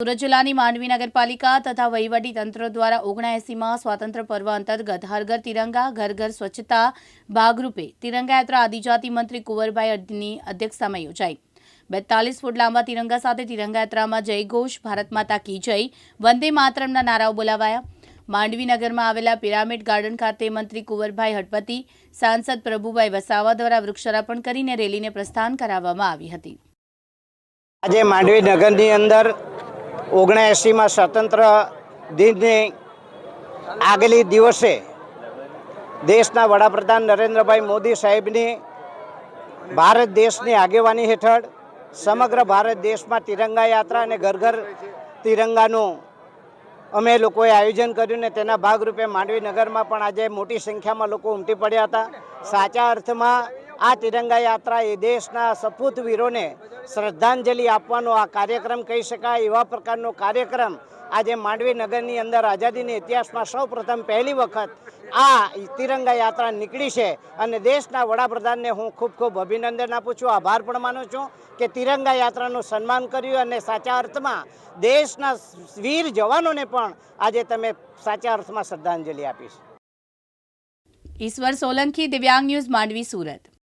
સુરત જિલ્લાની માંડવી નગરપાલિકા તથા તંત્ર દ્વારા ઓગણએસીમાં સ્વાતંત્ર્ય પર્વ અંતર્ગત હર ઘર તિરંગા, ઘર ઘર સ્વચ્છતા ભાગરૂપે તિરંગા આદિજાતિ મંત્રી કુંવરભાઈ અડની અધ્યક્ષતામાં યોજાઈ. બેતાલીસ ફૂટ લાંબા તિરંગા સાથે તિરંગા જય ઘોષ, ભારત માતા કી જય, વંદે માતરમના નારાઓ બોલાવાયા. માંડવી નગરમાં આવેલા પિરામિડ ગાર્ડન ખાતે મંત્રી કુંવરભાઈ હટપતી સાંસદ પ્રભુભાઈ વસાવા દ્વારા વૃક્ષારોપણ કરીને રેલીને પ્રસ્થાન કરાવવામાં આવી હતી. આજે માંડવી નગરની અંદર ઓગણએંસીમાં સ્વતંત્ર દિનની આગલી દિવસે દેશના વડાપ્રધાન નરેન્દ્રભાઈ મોદી સાહેબની ભારત દેશની આગેવાની હેઠળ સમગ્ર ભારત દેશમાં તિરંગા યાત્રા અને ઘર ઘર તિરંગાનું અમે લોકોએ આયોજન કર્યું ને તેના ભાગરૂપે માંડવી નગરમાં પણ આજે મોટી સંખ્યામાં લોકો ઉમટી પડ્યા હતા. સાચા અર્થમાં આ તિરંગા યાત્રા એ દેશના સપૂત વીરોને શ્રદ્ધાંજલિ આપવાનો આ કાર્યક્રમ કહી શકાય. એવા પ્રકારનો કાર્યક્રમ આજે માંડવી નગરની અંદર આઝાદીના ઇતિહાસમાં સૌ પ્રથમ પહેલી વખત આ તિરંગા યાત્રા નીકળી છે અને દેશના વડાપ્રધાનને હું ખૂબ ખૂબ અભિનંદન આપું છું. આભાર પણ માનું છું કે તિરંગા યાત્રાનું સન્માન કર્યું અને સાચા અર્થમાં દેશના વીર જવાનોને પણ આજે તમે સાચા અર્થમાં શ્રદ્ધાંજલિ આપી છે. ઈશ્વર સોલંકી દિવ્યાંગ ન્યૂઝ માંડવી, સુરત.